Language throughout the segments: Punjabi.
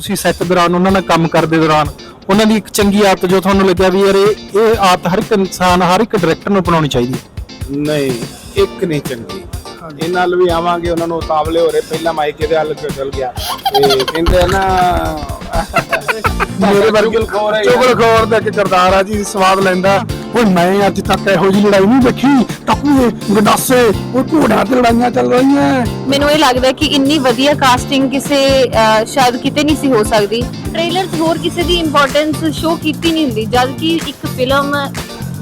ਤੁਸੀਂ ਸੈੱਟ ਦੌਰਾਨ ਉਹਨਾਂ ਨਾਲ ਕੰਮ ਕਰਦੇ ਦੌਰਾਨ ਉਹਨਾਂ ਦੀ ਇੱਕ ਚੰਗੀ ਆਦਤ ਜੋ ਤੁਹਾਨੂੰ ਲੱਗਿਆ ਵੀ ਯਾਰ ਇਹ ਇਹ ਆਦਤ ਹਰ ਇੱਕ ਇਨਸਾਨ ਹਰ ਇੱਕ ਡਾਇਰੈਕਟਰ ਨੂੰ ਅਪਣਾਉਣੀ ਚਾਹੀਦੀ ਹੈ। ਨਹੀਂ ਇੱਕ ਨਹੀਂ ਚੰਗੀ। ਇਹ ਨਾਲ ਵੀ ਆਵਾਂਗੇ ਉਹਨਾਂ ਨੂੰ ਉਤਾਵਲੇ ਹੋ ਰਹੇ ਪਹਿਲਾਂ ਮਾਈਕੇ ਦੇ ਹੱਲ ਚਲ ਗਿਆ। ਤੇ ਕਹਿੰਦੇ ਆ ਨਾ ਮੇਰੇ ਵਰਗੇ ਚੁਗਲਖੋਰ ਹੈ ਚੁਗਲ ਖੋਰ ਦਾ ਇੱਕ ਕਿਰਦਾਰ ਆ ਜੀ ਸਵਾਦ ਲੈਂਦਾ। ਓਏ ਮੈਂ ਅੱਜ ਤੱਕ ਇਹੋ ਜਿਹੀ ਲੜਾਈ ਨਹੀਂ ਦੇਖੀ। ਟੱਕੂਏ ਗੰਡਾਸੇ ਉਹ ਘੋੜਿਆਂ ਤੇ ਲੜਾਈਆਂ ਚੱਲ ਰਹੀਆਂ। ਮੈਨੂੰ ਇਹ ਲੱਗਦਾ ਕਿ ਇੰਨੀ ਵਧੀਆ ਕਾਸਟਿੰਗ ਕਿਸੇ ਸ਼ਾਇਦ ਕਿਤੇ ਨਹੀਂ ਸੀ ਹੋ ਸਕਦੀ। ਟ੍ਰੇਲਰ 'ਚ ਹੋਰ ਕਿਸੇ ਦੀ ਇੰਪੋਰਟੈਂਸ ਸ਼ੋ ਕੀਤੀ ਨਹੀਂ ਹੁੰਦੀ ਜਦ ਕਿ ਇੱਕ ਫਿਲਮ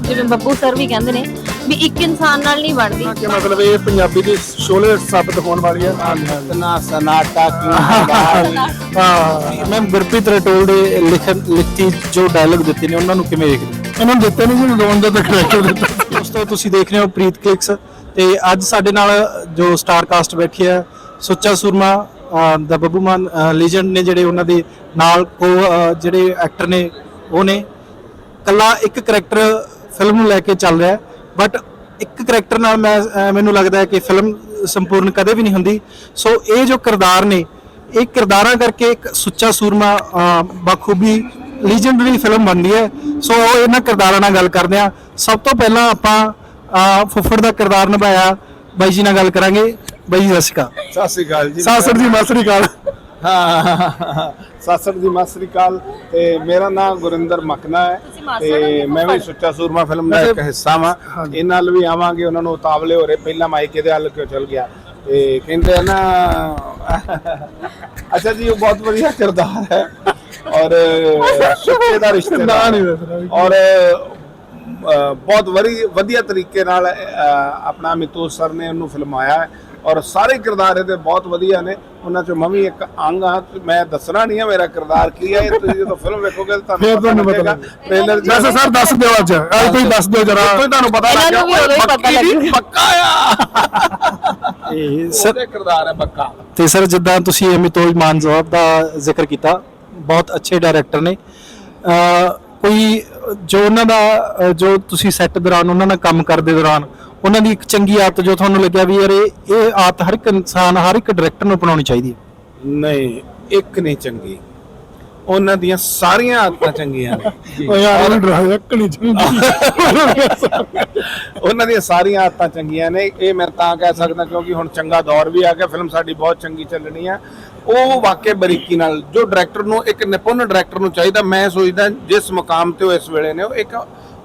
ਜਿਵੇਂ ਬੱਬੂ ਸਰ ਵੀ ਕਹਿੰਦੇ ਨੇ ਵੀ ਇੱਕ ਇਨਸਾਨ ਨਾਲ ਨਹੀਂ ਬਣਦੀ। ਕਿ ਮਤਲਬ ਇਹ ਪੰਜਾਬੀ ਦੀ ਸ਼ੋਲੇ ਸਾਬਤ ਹੋਣ ਵਾਲੀ ਹੈ। ਇਤਨਾ ਸਨਾਟਾ ਕਿਉਂ ਹੈ। ਮੈਂ ਗੁਰਪ੍ਰੀਤ ਰਟੋਲ ਦੇ ਲਿਖਣ ਲਿਖਤੀ ਜੋ ਡਾਇਲੌਗ ਦਿੱਤੇ ਨੇ ਉਹਨਾਂ ਨੂੰ ਕਿਵੇਂ ਵੇਖਦੇ ਹੋ? ਇਹਨਾਂ ਨੂੰ ਦਿੱਤੇ ਨਹੀਂ ਜੀ ਲੋਨ ਦਾ ਤਾਂ ਕਰੈਕਟਰ ਦਿੱਤਾ ਦੋਸਤੋ ਤੁਸੀਂ ਦੇਖ ਰਹੇ ਹੋ ਪ੍ਰੀਤ ਕਲਿਕਸ ਤੇ ਅੱਜ ਸਾਡੇ ਨਾਲ ਜੋ ਸਟਾਰ ਕਾਸਟ ਬੈਠੀ ਹੈ ਸੁੱਚਾ ਸੂਰਮਾ ਦਾ ਬੱਬੂ ਮਾਨ ਲੀਜੈਂਡ ਨੇ ਜਿਹੜੇ ਉਹਨਾਂ ਦੇ ਨਾਲ ਕੋ ਅਹ, ਜਿਹੜੇ ਐਕਟਰ ਨੇ ਉਹ ਨੇ। ਕੱਲਾ ਇੱਕ ਕਰੈਕਟਰ ਫਿਲਮ ਨੂੰ ਲੈ ਕੇ ਚੱਲ ਰਿਹਾ ਬਟ ਇੱਕ ਕਰੈਕਟਰ ਨਾਲ ਮੈਂ ਅਹ, ਮੈਨੂੰ ਲੱਗਦਾ ਹੈ ਕਿ ਫਿਲਮ ਸੰਪੂਰਨ ਕਦੇ ਵੀ ਨਹੀਂ ਹੁੰਦੀ। ਸੋ ਇਹ ਜੋ ਕਿਰਦਾਰ ਨੇ ਇਹ ਕਿਰਦਾਰਾਂ ਕਰਕੇ ਇੱਕ ਸੁੱਚਾ ਸੂਰਮਾ ਅਹ, ਬਖੂਬੀ ਲੀਜੈਂਡਰੀ ਫਿਲਮ ਬਣਦੀ ਹੈ। ਸੋ ਉਹ ਇਹਨਾਂ ਕਿਰਦਾਰਾਂ ਨਾਲ ਗੱਲ ਕਰਦੇ ਆ ਸਭ ਤੋਂ ਪਹਿਲਾਂ ਆਪਾਂ ਫੁੱਫੜ ਦਾ ਕਿਰਦਾਰ ਨਿਭਾਇਆ। ਬਾਈ ਜੀ ਨਾਲ ਗੱਲ ਕਰਾਂਗੇ। ਬਾਈ ਜੀ ਸਤਿ ਸ਼੍ਰੀ ਅਕਾਲ। ਸਤਿ ਸ੍ਰੀ ਅਕਾਲ ਜੀ। ਸਾਸਰ ਮਾਸਰੀ ਕਾਲ ਹਾਂ ਸਾਸਰ ਦੀ ਮਾਸਰੀ ਕਾਲ ਤੇ ਮੇਰਾ ਨਾਮ ਗੁਰਿੰਦਰ ਮਕਨਾ ਹੈ। ਤੇ ਮੈਂ ਵੀ ਸੁੱਚਾ ਸੂਰਮਾ ਫਿਲਮ ਦਾ ਇੱਕ ਹਿੱਸਾ ਵਾਂ। ਇਹ ਨਾਲ ਵੀ ਆਵਾਂਗੇ। ਉਹਨਾਂ ਨੂੰ ਉਤਾਵਲੇ ਹੋ ਰਹੇ। ਪਹਿਲਾਂ ਮਾਈਕੇ ਦੇ ਹੱਲ ਕਿਉਂ ਚਲ ਗਿਆ? ਤੇ ਕਹਿੰਦੇ ਆ ਨਾ ਅੱਛਾ ਜੀ ਉਹ ਬਹੁਤ ਵਧੀਆ ਕਿਰਦਾਰ ਹੈ। ਔਰ ਸੁੱਚੇ ਦਾ ਰਿਸ਼ਤੇਦਾਰ ਨਹੀਂ ਦੱਸਣਾ ਵੀ। ਔਰ ਬਹੁਤ ਵਰੀ ਵਧੀਆ ਤਰੀਕੇ ਨਾਲ ਆਪਣਾ ਮਿਤੂ ਸਰ ਨੇ ਉਹਨੂੰ ਫਿਲਮਾਇਆ ਔਰ ਸਾਰੇ ਕਿਰਦਾਰ ਇਹਦੇ ਬਹੁਤ ਵਧੀਆ ਨੇ। ਉਹਨਾਂ ਚੋਂ ਮੈਂ ਵੀ ਇੱਕ ਅੰਗ ਹਾਂ। ਤੇ ਮੈਂ ਦੱਸਣਾ ਨਹੀਂ ਹੈ ਮੇਰਾ ਕਿਰਦਾਰ ਕੀ ਹੈ। ਇਹ ਤੁਸੀਂ ਜਦੋਂ ਫਿਲਮ ਵੇਖੋਗੇ ਤਾਂ ਤੁਹਾਨੂੰ ਪਤਾ। ਟ੍ਰੇਲਰ ਵੈਸੇ ਸਰ ਦੱਸ ਦਿਓ ਅੱਜ। ਅੱਜ ਤੁਸੀਂ ਦੱਸ ਦਿਓ ਜਰਾ। ਤੋਂ ਹੀ ਤੁਹਾਨੂੰ ਪਤਾ ਲੱਗ ਗਿਆ। ਪੱਕਾ ਆ। ਇਹ ਸਰ ਕਿਰਦਾਰ ਹੈ ਪੱਕਾ। ਤੇ ਸਰ ਜਿੱਦਾਂ ਤੁਸੀਂ ਅਮਿਤੋਜ ਮਾਨ ਸਾਹਿਬ ਦਾ ਜ਼ਿਕਰ ਕੀਤਾ ਬਹੁਤ ਅੱਛੇ ਡਾਇਰੈਕਟਰ ਨੇ। ਕੋਈ ਜੋ ਉਹਨਾਂ ਦਾ ਜੋ ਤੁਸੀਂ ਸੈੱਟ ਦੌਰਾਨ ਉਹਨਾਂ ਨਾਲ ਕੰਮ ਕਰਦੇ ਦੌਰਾਨ ਉਹਨਾਂ ਦੀ ਇੱਕ ਚੰਗੀ ਆਦਤ ਜੋ ਤੁਹਾਨੂੰ ਲੱਗਿਆ ਵੀ ਯਾਰ ਇਹ ਇਹ ਆਦਤ ਹਰ ਇੱਕ ਇਨਸਾਨ ਹਰ ਇੱਕ ਡਾਇਰੈਕਟਰ ਨੂੰ ਅਪਣਾਉਣੀ ਚਾਹੀਦੀ ਹੈ। ਨਹੀਂ ਇੱਕ ਨਹੀਂ ਚੰਗੀ। ਉਹਨਾਂ ਦੀਆਂ ਸਾਰੀਆਂ ਆਦਤਾਂ ਚੰਗੀਆਂ ਨੇ। ਓ ਯਾਰ ਇਹਨੂੰ ਡਰਾ ਇੱਕ ਨਹੀਂ ਉਹਨਾਂ ਦੀਆਂ ਸਾਰੀਆਂ ਆਦਤਾਂ ਚੰਗੀਆਂ ਨੇ। ਇਹ ਮੈਂ ਤਾਂ ਕਹਿ ਸਕਦਾ ਕਿਉਂਕਿ ਹੁਣ ਚੰਗਾ ਦੌਰ ਵੀ ਆ ਗਿਆ ਫਿਲਮ ਸਾਡੀ ਬਹੁਤ ਚੰਗੀ ਚੱਲਣੀ ਆ। ਉਹ ਵਾਕਿਆ ਬਰੀਕੀ ਨਾਲ ਜੋ ਡਾਇਰੈਕਟਰ ਨੂੰ, ਇੱਕ ਨਿਪੁੰਨ ਡਾਇਰੈਕਟਰ ਨੂੰ ਚਾਹੀਦਾ, ਮੈਂ ਸੋਚਦਾ ਜਿਸ ਮੁਕਾਮ ਤੇ ਉਹ ਇਸ ਵੇਲੇ ਨੇ, ਉਹ ਇੱਕ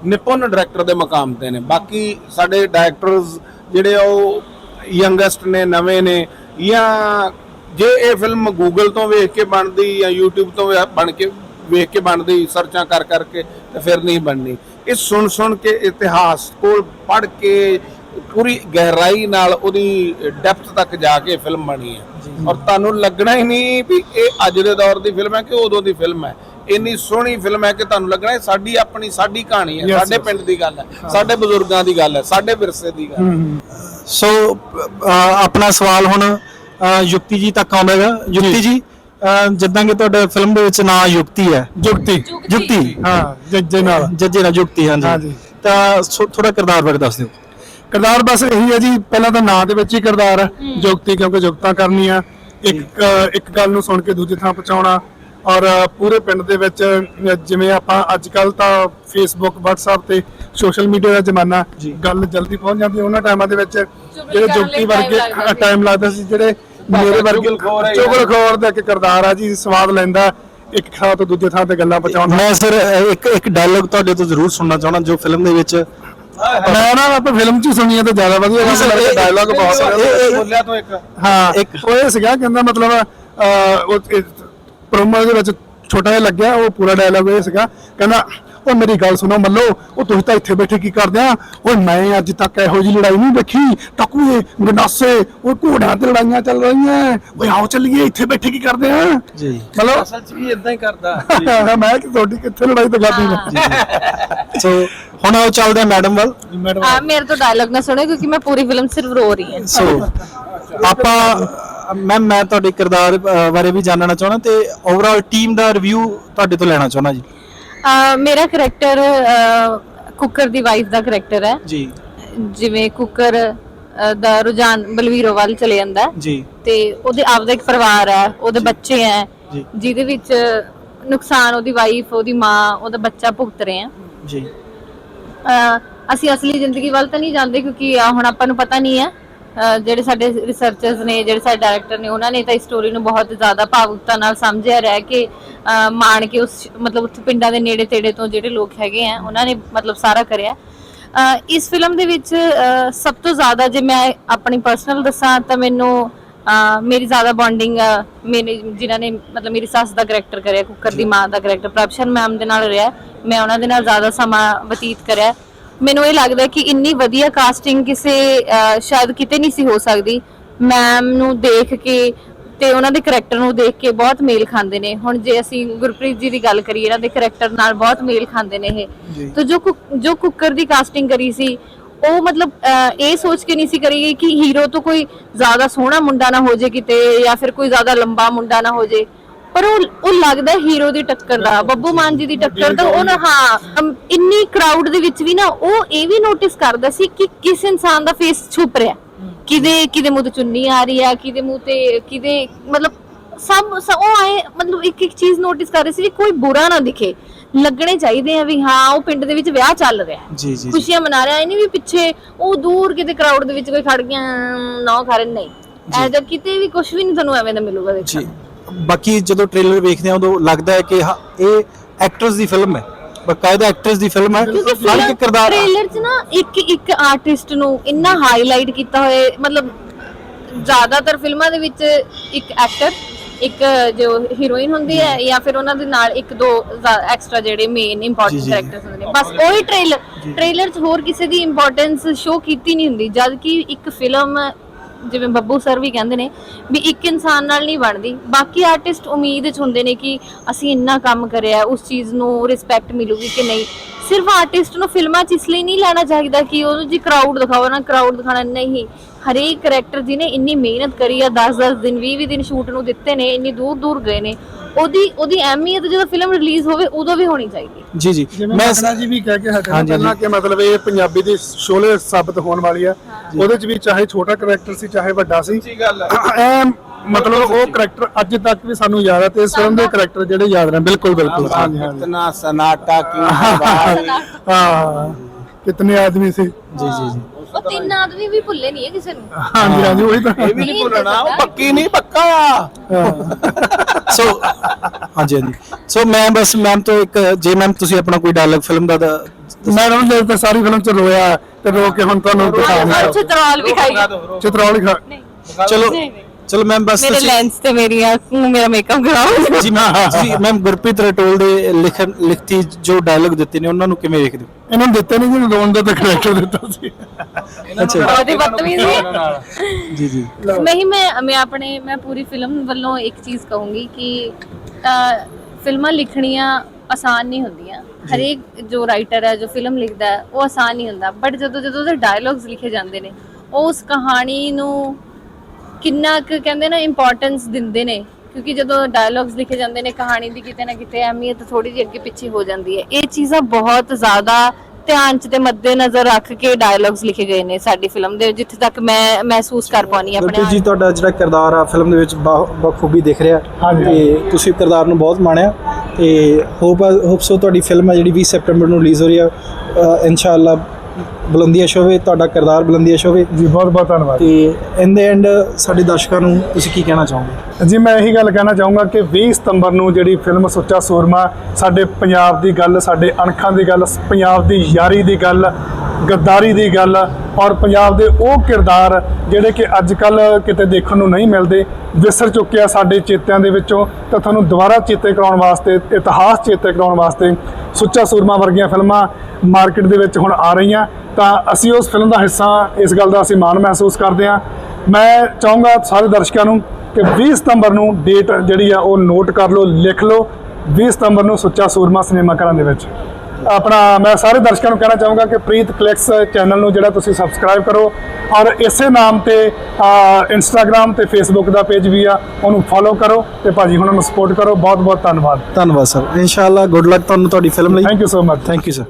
ਨਿਪੁੰਨ ਡਾਇਰੈਕਟਰ ਦੇ ਮੁਕਾਮ ਤੇ ਨੇ। ਬਾਕੀ ਸਾਡੇ ਡਾਇਰੈਕਟਰਸ ਜਿਹੜੇ ਉਹ ਯੰਗੈਸਟ ਨੇ, ਨਵੇਂ ਨੇ, ਜਾਂ ਜੇ ਇਹ ਫਿਲਮ ਗੂਗਲ ਤੋਂ ਵੇਖ ਕੇ ਬਣਦੀ ਜਾਂ YouTube ਤੋਂ ਬਣ ਕੇ ਵੇਖ ਕੇ ਬਣਦੀ ਸਰਚਾਂ ਕਰ ਕਰਕੇ ਤੇ ਫਿਰ ਨਹੀਂ ਬਣਨੀ। ਇਹ ਸੁਣ ਸੁਣ ਕੇ ਇਤਿਹਾਸ ਕੋਲ ਪੜ੍ਹ ਕੇ ਪੂਰੀ ਗਹਿਰਾਈ ਨਾਲ ਉਹਦੀ ਡੈਪਥ ਤੱਕ ਜਾ ਕੇ ਫਿਲਮ ਬਣੀ ਹੈ। ਔਰ ਤੁਹਾਨੂੰ ਲੱਗਣਾ ਹੀ ਨਹੀਂ ਵੀ ਇਹ ਅੱਜ ਦੇ ਦੌਰ ਦੀ ਫਿਲਮ ਹੈ ਕਿ ਉਦੋਂ ਦੀ ਫਿਲਮ ਹੈ। ਇੰਨੀ ਸੋਹਣੀ ਫਿਲਮ ਹੈ ਕਿ ਤੁਹਾਨੂੰ ਲੱਗਣਾ ਸਾਡੀ ਆਪਣੀ ਸਾਡੀ ਕਹਾਣੀ ਹੈ ਸਾਡੇ. ਪਿੰਡ ਦੀ ਗੱਲ ਹੈ ਸਾਡੇ ਬਜ਼ੁਰਗਾਂ ਦੀ ਗੱਲ ਹੈ ਸਾਡੇ ਵਿਰਸੇ ਦੀ ਗੱਲ ਹੈ। ਸੋ ਆਪਣਾ ਸਵਾਲ ਹੁਣ ਯੁਕਤੀ ਜੀ ਤੱਕ ਆਉਂਦਾ ਹੈਗਾ ਯੁਕਤੀ ਜੀ। ਜਿੱਦਾਂ ਕਿ ਤੁਹਾਡੇ ਫਿਲਮ ਦੇ ਵਿੱਚ ਨਾਂ ਯੁਕਤੀ ਹੈ। ਜੁਗਤੀ ਯੁਕਤੀ। ਹਾਂ ਜੱਜੇ ਨਾਲ। ਜੱਜੇ ਨਾਲ ਯੁਕਤੀ ਹਾਂਜੀ। ਹਾਂਜੀ। ਤਾਂ ਥੋੜਾ ਕਿਰਦਾਰ ਬਾਰੇ ਦੱਸ ਦਿਓ। ਕਿਰਦਾਰ ਬਸ ਇਹੀ ਹੈ ਜੀ ਪਹਿਲਾਂ ਤਾਂ ਨਾਂ ਦੇ ਵਿੱਚ ਹੀ ਕਿਰਦਾਰ ਹੈ ਜੁਗਤੀ ਕਿਉਂਕਿ ਜੁਗਤਾਂ ਕਰਨੀਆਂ ਇੱਕ ਇੱਕ ਗੱਲ ਨੂੰ ਸੁਣ ਕੇ ਦੂਜੀ ਥਾਂ ਪਹੁੰਚਾਉਣਾ ਔਰ ਪੂਰੇ ਪਿੰਡ ਦੇ ਵਿੱਚ ਜਿਵੇਂ ਆਪਾਂ ਅੱਜ ਕੱਲ ਤਾਂ ਫੇਸਬੁੱਕ WhatsApp ਤੇ ਸੋਸ਼ਲ ਮੀਡੀਆ ਦਾ ਜ਼ਮਾਨਾ ਗੱਲ ਜਲਦੀ ਪਹੁੰਚ ਜਾਂਦੀ ਹੈ ਉਹਨਾਂ ਟਾਈਮਾਂ ਦੇ ਵਿੱਚ ਜਿਹੜੇ ਜੁਗਤੀ ਵਰਗੇ। ਟਾਈਮ ਲੱਗਦਾ ਸੀ ਜਿਹੜੇ ਮੇਰੇ ਵਰਗੇ ਚੁਗਲਖੋਰ ਦਾ ਇੱਕ ਕਿਰਦਾਰ ਆ ਜੀ ਸਵਾਦ ਲੈਂਦਾ ਇੱਕ ਥਾਂ ਤੋਂ ਦੂਜੇ ਥਾਂ ਤੇ ਗੱਲਾਂ ਪਹੁੰਚਾਉਂਦਾ ਮੈਂ ਸਰ ਇੱਕ ਇੱਕ ਡਾਇਲੌਗ ਤੁਹਾਡੇ ਤੋਂ ਜ਼ਰੂਰ ਸੁਣਨਾ ਚਾਹਣਾ ਜੋ ਫਿਲਮ ਦੇ ਵਿੱਚ ਮੈਂ ਨਾ ਆਪਾਂ ਫਿਲਮ 'ਚ ਹੀ ਸੁਣੀਆਂ ਤੇ ਜ਼ਿਆਦਾ ਵਧੀਆ ਇਹ- ਡਾਇਲੌਗ ਬਹੁਤ ਇਹ- ਬੋਲਿਆ ਤੋਂ ਇੱਕ। ਹਾਂ ਇੱਕ। ਉਹ ਇਹ ਸੀਗਾ ਕਹਿੰਦਾ ਮਤਲਬ ਉਹ ਪ੍ਰੋਮੋ ਦੇ ਵਿੱਚ ਛੋਟਾ ਜਿਹਾ ਲੱਗਿਆ ਉਹ ਪੂਰਾ ਡਾਇਲੌਗ ਇਹ ਸੀਗਾ। ਕਹਿੰਦਾ ਉਹ ਮੇਰੀ ਗੱਲ ਸੁਣੋ ਮੱਲੋ ਉਹ ਤੁਸੀਂ ਤਾਂ ਇੱਥੇ ਬੈਠੇ ਕੀ ਕਰਦੇ ਆ? ਓਏ ਮੈਂ ਅੱਜ ਤੱਕ ਇਹੋ ਜਿਹੀ ਲੜਾਈ ਨਹੀਂ ਦੇਖੀ ਟਕੂਏ ਗੰਡਾਸੇ ਉਹ ਘੋੜਿਆਂ ਤੇ ਲੜਾਈਆਂ ਚੱਲ ਰਹੀਆਂ। ਓਏ ਆਓ ਚੱਲੀਏ ਇੱਥੇ ਬੈਠੇ ਕੀ ਕਰਦੇ ਆ? ਜੀ। ਮਤਲਬ ਅਸਲ 'ਚ ਵੀ ਇਦਾਂ ਹੀ ਕਰਦਾ। ਮੈਂ ਕਿ ਤੁਹਾਡੀ ਕਿੱਥੇ ਲੜਾਈ ਤੇ ਕਰਦੀ ਮੈਂ ਸੋ ਹੁਣ ਆਓ ਚੱਲਦੇ ਆ ਮੈਡਮ ਵੱਲ। ਆ ਮੇਰੇ ਤੋਂ ਡਾਇਲੌਗ ਨਾ ਸੁਣਿਓ ਕਿਉਂਕਿ ਮੈਂ ਪੂਰੀ ਫਿਲਮ ਸਿਰਫ ਰੋ ਰਹੀ ਹਾਂ। ਸੋ ਆਪਾਂ ਮੈਂ ਮੈਂ ਤੁਹਾਡੇ ਕਿਰਦਾਰ ਬਾਰੇ ਵੀ ਜਾਣਨਾ ਚਾਹਣਾ ਤੇ ਓਵਰਆਲ ਟੀਮ ਦਾ ਰਿਵਿਊ ਤੁਹਾਡੇ ਤੋਂ ਲੈਣਾ ਚਾਹਣਾ ਜੀ। ਅਹ ਮੇਰਾ ਕਰੈਕਟਰ ਕੁੱਕਰ ਦੀ ਵਾਈਫ ਦਾ ਕਰੈਕਟਰ ਹੈ। ਜੀ। ਜਿਵੇਂ ਕੁੱਕਰ ਅਹ, ਦਾ ਰੁਝਾਨ ਬਲਵੀਰੋ ਵੱਲ ਚਲੇ ਜਾਂਦਾ ਹੈ। ਜੀ। ਤੇ ਉਹਦੇ ਆਪਦਾ ਇੱਕ ਪਰਿਵਾਰ ਹੈ ਉਹਦੇ ਬੱਚੇ ਹੈ। ਜੀ। ਜਿਹਦੇ ਵਿੱਚ ਨੁਕਸਾਨ ਉਹਦੀ ਵਾਈਫ ਉਹਦੀ ਮਾਂ ਉਹਦਾ ਬੱਚਾ ਭੁਗਤ ਰਹੇ ਆ ਜੀ। ਅਹ ਅਸੀਂ ਅਸਲੀ ਜ਼ਿੰਦਗੀ ਵੱਲ ਤਾਂ ਨਹੀਂ ਜਾਂਦੇ ਕਿਉਂਕਿ ਅਹ ਹੁਣ ਆਪਾਂ ਨੂੰ ਪਤਾ ਨਹੀਂ ਹੈ। ਜਿਹੜੇ ਸਾਡੇ ਰਿਸਰਚਰਸ ਨੇ ਜਿਹੜੇ ਸਾਡੇ ਡਾਇਰੈਕਟਰ ਨੇ ਉਹਨਾਂ ਨੇ ਤਾਂ ਇਸ ਸਟੋਰੀ ਨੂੰ ਬਹੁਤ ਜ਼ਿਆਦਾ ਭਾਵੁਕਤਾ ਨਾਲ ਸਮਝਿਆ ਰਹਿ ਕੇ ਮਾਣ ਕੇ ਉਸ ਮਤਲਬ ਉੱਥੇ ਪਿੰਡਾਂ ਦੇ ਨੇੜੇ ਤੇੜੇ ਤੋਂ ਜਿਹੜੇ ਲੋਕ ਹੈਗੇ ਆ ਉਹਨਾਂ ਨੇ ਮਤਲਬ ਸਾਰਾ ਕਰਿਆ। ਇਸ ਫਿਲਮ ਦੇ ਵਿੱਚ ਸਭ ਤੋਂ ਜ਼ਿਆਦਾ ਜੇ ਮੈਂ ਆਪਣੀ ਪਰਸਨਲ ਦੱਸਾਂ ਤਾਂ ਮੈਨੂੰ ਮੇਰੀ ਜ਼ਿਆਦਾ ਬੌਂਡਿੰਗ ਮੇਰੇ ਜਿਨ੍ਹਾਂ ਨੇ ਮਤਲਬ ਮੇਰੀ ਸੱਸ ਦਾ ਕਰੈਕਟਰ ਕਰਿਆ ਕੁੱਕਰ ਦੀ ਮਾਂ ਦਾ ਕਰੈਕਟਰ ਪ੍ਰਭਸ਼ਨ ਮੈਮ ਦੇ ਨਾਲ ਰਿਹਾ। ਮੈਂ ਉਹਨਾਂ ਦੇ ਨਾਲ ਜ਼ਿਆਦਾ ਸਮਾਂ ਬਤੀਤ ਕਰਿਆ। ਮੈਨੂੰ ਇਹ ਲੱਗਦਾ ਕਿ ਇੰਨੀ ਵਧੀਆ ਕਾਸਟਿੰਗ ਕਿਸੇ ਸ਼ਾਇਦ ਕਿਤੇ ਨਹੀਂ ਸੀ ਹੋ ਸਕਦੀ। ਮੈਮ ਨੂੰ ਦੇਖ ਕੇ ਤੇ ਉਹਨਾਂ ਦੇ ਕਰੈਕਟਰ ਨੂੰ ਦੇਖ ਕੇ ਬਹੁਤ ਮੇਲ ਖਾਂਦੇ ਨੇ। ਹੁਣ ਜੇ ਅਸੀਂ ਗੁਰਪ੍ਰੀਤ ਜੀ ਦੀ ਗੱਲ ਕਰੀਏ ਇਹਨਾਂ ਦੇ ਕਰੈਕਟਰ ਨਾਲ ਬਹੁਤ ਮੇਲ ਖਾਂਦੇ ਨੇ ਇਹ। ਤਾਂ ਜੋ ਜੋ ਕੁੱਕਰ ਦੀ ਕਾਸਟਿੰਗ ਕਰੀ ਸੀ ਉਹ ਮਤਲਬ ਇਹ ਸੋਚ ਕੇ ਨਹੀਂ ਸੀ ਕਰੀ ਕਿ ਹੀਰੋ ਤੋਂ ਕੋਈ ਜ਼ਿਆਦਾ ਸੋਹਣਾ ਮੁੰਡਾ ਨਾ ਹੋ ਜੇ ਕਿਤੇ ਜਾਂ ਫਿਰ ਕੋਈ ਜ਼ਿਆਦਾ ਲੰਬਾ ਮੁੰਡਾ ਨਾ ਹੋ ਜੇ। ਪਰ ਉਹ ਉਹ ਲੱਗਦਾ ਹੀਰੋ ਦੀ ਟੱਕਰ ਦਾ ਬੱਬੂ ਮਾਨ ਜੀ ਦੀ ਟੱਕਰ ਦਾ ਉਹ ਨਾ ਹਾਂ ਇੰਨੀ ਕਰਾਊਡ ਦੇ ਵਿੱਚ ਵੀ ਨਾ ਉਹ ਇਹ ਵੀ ਨੋਟਿਸ ਕਰਦਾ ਸੀ ਕਿ ਕਿਸ ਇਨਸਾਨ ਦਾ ਫੇਸ ਛੁਪ ਰਿਹਾ ਕਿਦੇ ਕਿਦੇ ਮੂੰਹ ਤੇ ਚੁੰਨੀ ਆ ਰਹੀ ਆ ਕਿਦੇ ਮੂੰਹ ਤੇ ਕਿਦੇ ਮਤਲਬ ਸਭ ਉਹ ਆਏ ਮਤਲਬ ਇੱਕ ਇੱਕ ਚੀਜ਼ ਨੋਟਿਸ ਕਰ ਰਹੇ ਸੀ ਵੀ ਕੋਈ ਬੁਰਾ ਨਾ ਦਿਖੇ। ਲੱਗਣੇ ਚਾਹੀਦੇ ਆ ਵੀ ਹਾਂ ਉਹ ਪਿੰਡ ਦੇ ਵਿੱਚ ਵਿਆਹ ਚੱਲ ਰਿਹਾ ਹੈ। ਜੀ ਜੀ ਖੁਸ਼ੀਆਂ ਮਨਾ ਰਿਹਾ ਇਹ ਨਹੀਂ ਵੀ ਪਿੱਛੇ ਉਹ ਦੂਰ ਕਿਤੇ ਕਰਾਊਡ ਦੇ ਵਿੱਚ ਕੋਈ ਖੜ ਗਿਆ ਨਾ ਕਰਨ ਨਹੀਂ। ਐਜਾ ਕਿਤੇ ਵੀ ਕੁਝ ਵੀ ਨਹੀਂ ਤੁਹਾਨੂੰ ਐਵੇਂ ਦਾ ਮਿਲੂਗਾ ਦੇਖਣ ਜੀ। ਬਾਕੀ ਜਦੋਂ ਟ੍ਰੇਲਰ ਵੇਖਦੇ ਆ ਉਦੋਂ ਲੱਗਦਾ ਹੈ ਕਿ ਹਾਂ, ਇਹ ਐਕਟਰਸ ਦੀ ਫਿਲਮ ਹੈ। ਬਕਾਇਦਾ ਐਕਟਰਸ ਦੀ ਫਿਲਮ ਹੈ। ਹਰ ਇੱਕ ਕਿਰਦਾਰ ਟ੍ਰੇਲਰ 'ਚ ਨਾ ਇੱਕ ਇੱਕ ਆਰਟਿਸਟ ਨੂੰ ਇੰਨਾ ਹਾਈਲਾਈਟ ਕੀਤਾ ਹੋਇਆ ਮਤਲਬ ਜ਼ਿਆਦਾਤਰ ਫਿਲਮਾਂ ਦੇ ਵਿੱਚ ਇੱਕ ਐਕਟਰ ਇੱਕ ਜੋ ਹੀਰੋਇਨ ਹੁੰਦੀ ਹੈ ਜਾਂ ਫਿਰ ਉਹਨਾਂ ਦੇ ਨਾਲ ਇੱਕ ਦੋ ਐਕਸਟਰਾ ਜਿਹੜੇ ਮੇਨ ਜੀ, ਇੰਪੋਰਟੈਂਟ ਜੀ। ਕੈਰੈਕਟਰਸ ਹੁੰਦੇ ਨੇ। ਬਸ ਉਹੀ ਟ੍ਰੇਲਰ ਟ੍ਰੇਲਰ 'ਚ ਹੋਰ ਕਿਸੇ ਦੀ ਇੰਪੋਰਟੈਂਸ ਸ਼ੋ ਕੀਤੀ ਨਹੀਂ ਹੁੰਦੀ। ਜਦ ਕਿ ਇੱਕ ਫਿਲਮ ਜਿਵੇਂ ਬੱਬੂ ਸਰ ਵੀ ਕਹਿੰਦੇ ਨੇ ਵੀ ਇੱਕ ਇਨਸਾਨ ਨਾਲ ਨਹੀਂ ਬਣਦੀ। ਬਾਕੀ ਆਰਟਿਸਟ ਉਮੀਦ 'ਚ ਹੁੰਦੇ ਨੇ ਕਿ ਅਸੀਂ ਇੰਨਾ ਕੰਮ ਕਰਿਆ, ਉਸ ਚੀਜ਼ ਨੂੰ ਰਿਸਪੈਕਟ ਮਿਲੂਗੀ ਕਿ ਨਹੀਂ। ਸਿਰਫ ਆਰਟਿਸਟ ਨੂੰ ਫਿਲਮਾਂ 'ਚ ਇਸ ਲਈ ਨਹੀਂ ਲੈਣਾ ਚਾਹੀਦਾ ਕਿ ਉਹਨੂੰ ਜੀ ਕਰਾਊਡ ਦਿਖਾਓ, ਨਾ ਕਰਾਊਡ ਦਿਖਾਣਾ, ਨਹੀਂ। ਹਰੇਕ ਕਰੈਕਟਰ ਜਿਹਨੇ ਇੰਨੀ ਮਿਹਨਤ ਕਰੀ ਆ 10-10 ਦਿਨ 20-20 ਦਿਨ ਸ਼ੂਟ ਨੂੰ ਦਿੱਤੇ ਨੇ ਇੰਨੀ ਦੂਰ-ਦੂਰ ਗਏ ਨੇ ਉਹਦੀ ਉਹਦੀ ਅਹਿਮੀਅਤ ਜਦੋਂ ਫਿਲਮ ਰਿਲੀਜ਼ ਹੋਵੇ ਉਦੋਂ ਵੀ ਹੋਣੀ ਚਾਹੀਦੀ ਜੀ ਜੀ। ਮੈਂ ਮਖਣਾ ਜੀ ਵੀ ਕਹਿ ਕੇ ਹਟੇ ਨੇ ਹਾਂਜੀ, ਪਹਿਲਾਂ ਕਿ ਮਤਲਬ ਇਹ ਪੰਜਾਬੀ ਦੀ ਸ਼ੋਲੇ ਸਾਬਤ ਹੋਣ ਵਾਲੀ ਆ। ਉਹਦੇ ਚ ਵੀ ਚਾਹੇ ਛੋਟਾ ਕਰੈਕਟਰ ਸੀ ਚਾਹੇ ਵੱਡਾ ਸੀ। ਸੱਚੀ ਗੱਲ ਹੈ ਐ ਮਤਲਬ ਉਹ ਕਰੈਕਟਰ ਅੱਜ ਤੱਕ ਵੀ ਸਾਨੂੰ ਯਾਦ ਹੈ ਤੇ ਇਸ ਫਿਲਮ ਦੇ ਕਰੈਕਟਰ ਜਿਹੜੇ ਯਾਦ ਨੇ ਬਿਲਕੁਲ ਬਿਲਕੁਲ। ਹਾਂਜੀ ਹਾਂਜੀ। ਇਤਨਾ ਸਨਾਟਾ ਕੀ ਬਾਤ। ਹਾਂ। ਕਿਤਨੇ ਆਦਮੀ ਸੀ। ਜੀ ਜੀ ਜੀ। ਉਹ ਤਿੰਨ ਆਦਮੀ ਵੀ ਭੁੱਲੇ ਨਹੀਂ ਹੈ ਕਿਸੇ ਨੂੰ। ਹਾਂਜੀ ਹਾਂਜੀ ਉਹੀ ਤਾਂ। ਇਹ ਵੀ ਨਹੀਂ ਭੁੱਲਣਾ ਉਹ ਪੱਕੀ ਨਹੀਂ ਪੱਕਾ। ਸੋ ਹਾਂਜੀ ਹਾਂਜੀ। ਸੋ ਮੈਂ ਬਸ ਮੈਮ ਤੋਂ ਇੱਕ ਜੇ ਮੈਮ ਤੁਸੀਂ ਆਪਣਾ ਕੋਈ ਡਾਇਲੌਗ ਫਿਲਮ ਦਾ ਮੈਂ ਉਹਨਾਂ ਦੇ ਤੇ ਸਾਰੀ ਫਿਲਮ ਚ ਰੋਇਆ ਤੇ ਰੋ ਕੇ ਹੁਣ ਤੁਹਾਨੂੰ ਦਿਖਾ ਅੱਛਾ ਚਤਰਾਲ ਵੀ ਖਾਈ ਚਿਤਰੌਲੀ ਖਾ ਚਲੋ। ਚਲੋ ਮੈਮ ਬਸ ਮੇਰੇ ਤੁਸੀਂ ਲੈਂਸ ਤੇ ਮੇਰੀਆਂ ਮੇਰਾ ਮੇਕਅਪ ਕਰਾਓ ਜੀ ਮੈਂ ਜੀ ਮੈਮ ਗੁਰਪ੍ਰੀਤ ਰਟੋਲ ਦੇ ਲਿਖਣ ਲਿਖਤੀ ਜੋ ਡਾਇਲੌਗ ਦਿੱਤੇ ਨੇ ਉਹਨਾਂ ਨੂੰ ਕਿਵੇਂ ਵੇਖਦੇ ਹੋ? ਇਹਨਾਂ ਨੂੰ ਦਿੱਤੇ ਨਹੀਂ ਜਿਹਨੂੰ ਰੋਣ ਦਾ ਤਾਂ ਕਰੈਕਟਰ ਦਿੱਤਾ ਸੀ। ਅੱਛਾ। ਉਹਦੀ ਬਦਤਮੀਜ਼ੀ ਜੀ ਜੀ। ਮੈਂ ਹੀ ਮੈਂ ਮੈਂ ਆਪਣੇ ਮੈਂ ਪੂਰੀ ਫਿਲਮ ਵੱਲੋਂ ਇੱਕ ਚੀਜ਼ ਕਹੂੰਗੀ ਕਿ ਅਹ, ਫਿਲਮਾਂ ਲਿਖਣੀਆਂ ਆਸਾਨ ਨਹੀਂ ਹੁੰਦੀਆਂ। ਹਰੇਕ ਜੋ ਰਾਈਟਰ ਹੈ ਜੋ ਫਿਲਮ ਲਿਖਦਾ ਹੈ ਉਹ ਆਸਾਨ ਨਹੀਂ ਹੁੰਦਾ। ਬਟ ਜਦੋਂ ਜਦੋਂ ਉਹਦੇ ਡਾਇਲੌਗਸ ਲਿਖੇ ਜਾਂਦੇ ਨੇ ਉਹ ਉਸ ਕਹਾਣੀ ਨੂੰ ਕਿੰਨਾ ਕੁ ਕਹਿੰਦੇ ਨਾ ਇੰਪੋਰਟੈਂਸ ਦਿੰਦੇ ਨੇ ਕਿਉਂਕਿ ਜਦੋਂ ਡਾਇਲੌਗਸ ਲਿਖੇ ਜਾਂਦੇ ਨੇ ਕਹਾਣੀ ਦੀ ਕਿਤੇ ਨਾ ਕਿਤੇ ਅਹਿਮੀਅਤ ਥੋੜੀ ਜਿਹੀ ਅੱਗੇ ਪਿੱਛੇ ਹੋ ਜਾਂਦੀ ਹੈ। ਇਹ ਚੀਜ਼ਾਂ ਬਹੁਤ ਜ਼ਿਆਦਾ ਧਿਆਨ ਚ ਤੇ ਮੱਦੇ ਨਜ਼ਰ ਰੱਖ ਕੇ ਡਾਇਲੌਗਸ ਲਿਖੇ ਗਏ ਨੇ ਸਾਡੀ ਫਿਲਮ ਦੇ ਜਿੱਥੇ ਤੱਕ ਮੈਂ ਮਹਿਸੂਸ ਕਰ ਪਾਉਣੀ ਆਪਣੇ ਗੁਰਪ੍ਰੀਤ ਜੀ ਤੁਹਾਡਾ ਜਿਹੜਾ ਕਿਰਦਾਰ ਆ ਫਿਲਮ ਦੇ ਵਿੱਚ ਬਖੂਬੀ ਦਿਖ ਰਿਹਾ। ਹਾਂਜੀ। ਤੇ ਤੁਸੀਂ ਕਿਰਦਾਰ ਨੂੰ ਬਹੁਤ ਮਾਣਿਆ। ਤੇ ਹੋਪ ਹੋਪ ਸੋ ਤੁਹਾਡੀ ਫਿਲਮ ਹੈ ਜਿਹੜੀ 20 ਸੈਪਟੈਂਬਰ ਨੂੰ ਰਿਲੀਜ਼ ਹੋ ਰਹੀ ਆ। ਇਨਸ਼ਾਅੱਲਾ ਬੁਲੰਦੀਆਂ ਸ਼ੋਵੇ ਤੁਹਾਡਾ ਕਿਰਦਾਰ ਬੁਲੰਦੀਆਂ ਸ਼ੋਵੇ ਜੀ ਬਹੁਤ ਬਹੁਤ ਧੰਨਵਾਦ। ਤੇ ਇਨ ਦੇ ਐਂਡ ਸਾਡੇ ਦਰਸ਼ਕਾਂ ਨੂੰ ਤੁਸੀਂ ਕੀ ਕਹਿਣਾ ਚਾਹੋਗੇ? ਜੀ ਮੈਂ ਇਹੀ ਗੱਲ ਕਹਿਣਾ ਚਾਹੂੰਗਾ ਕਿ 20 ਸਤੰਬਰ ਨੂੰ ਜਿਹੜੀ ਫਿਲਮ ਸੁੱਚਾ ਸੂਰਮਾ ਸਾਡੇ ਪੰਜਾਬ ਦੀ ਗੱਲ ਸਾਡੇ ਅਣਖਾਂ ਦੀ ਗੱਲ ਪੰਜਾਬ ਦੀ ਯਾਰੀ ਦੀ ਗੱਲ ਗੱਦਾਰੀ ਦੀ ਗੱਲ ਔਰ ਪੰਜਾਬ ਦੇ ਉਹ ਕਿਰਦਾਰ ਜਿਹੜੇ ਕਿ ਅੱਜ ਕੱਲ ਕਿਤੇ ਦੇਖਣ ਨੂੰ ਨਹੀਂ ਮਿਲਦੇ, ਵਿਸਰ ਚੁੱਕੇ ਆ ਸਾਡੇ ਚੇਤਿਆਂ ਦੇ ਵਿੱਚੋਂ, ਤਾਂ ਤੁਹਾਨੂੰ ਦੁਬਾਰਾ ਚੇਤੇ ਕਰਾਉਣ ਵਾਸਤੇ, ਇਤਿਹਾਸ ਚੇਤੇ ਕਰਾਉਣ ਵਾਸਤੇ ਸੁੱਚਾ ਸੂਰਮਾ ਵਰਗੀਆਂ ਫਿਲਮਾਂ ਮਾਰਕੀਟ ਦੇ ਵਿੱਚ ਹੁਣ ਆ ਰਹੀਆਂ। ਤਾਂ ਅਸੀਂ ਉਸ ਫਿਲਮ ਦਾ ਹਿੱਸਾ, ਇਸ ਗੱਲ ਦਾ ਅਸੀਂ ਮਾਣ ਮਹਿਸੂਸ ਕਰਦੇ ਹਾਂ। ਮੈਂ ਚਾਹੂੰਗਾ ਸਾਰੇ ਦਰਸ਼ਕਾਂ ਨੂੰ ਕਿ 20 ਸਤੰਬਰ ਨੂੰ ਡੇਟ ਜਿਹੜੀ ਆ ਉਹ ਨੋਟ ਕਰ ਲਓ, ਲਿਖ ਲਓ। 20 ਸਤੰਬਰ ਨੂੰ ਸੁੱਚਾ ਸੂਰਮਾ ਸਿਨੇਮਾ ਘਰਾਂ ਦੇ ਵਿੱਚ। ਆਪਣਾ ਮੈਂ ਸਾਰੇ ਦਰਸ਼ਕਾਂ ਨੂੰ ਕਹਿਣਾ ਚਾਹੂੰਗਾ ਕਿ ਪ੍ਰੀਤ ਕਲਿਕਸ ਚੈਨਲ ਨੂੰ ਜਿਹੜਾ ਤੁਸੀਂ ਸਬਸਕ੍ਰਾਈਬ ਕਰੋ ਔਰ ਇਸੇ ਨਾਮ ਤੇ ਇੰਸਟਾਗ੍ਰam ਤੇ ਫੇਸਬੁੱਕ ਦਾ ਪੇਜ ਵੀ ਆ ਉਹਨੂੰ ਫੋਲੋ ਕਰੋ ਤੇ ਭਾਜੀ ਹੁਣਾਂ ਨੂੰ ਸਪੋਰਟ ਕਰੋ। ਬਹੁਤ ਬਹੁਤ ਧੰਨਵਾਦ। ਧੰਨਵਾਦ ਸਰ। ਇਨਸ਼ਾਅੱਲਾ ਗੁੱਡ ਲੱਕ ਤੁਹਾਨੂੰ ਤੁਹਾਡੀ ਫਿਲਮ ਲਈ। Thank you so much thank you sir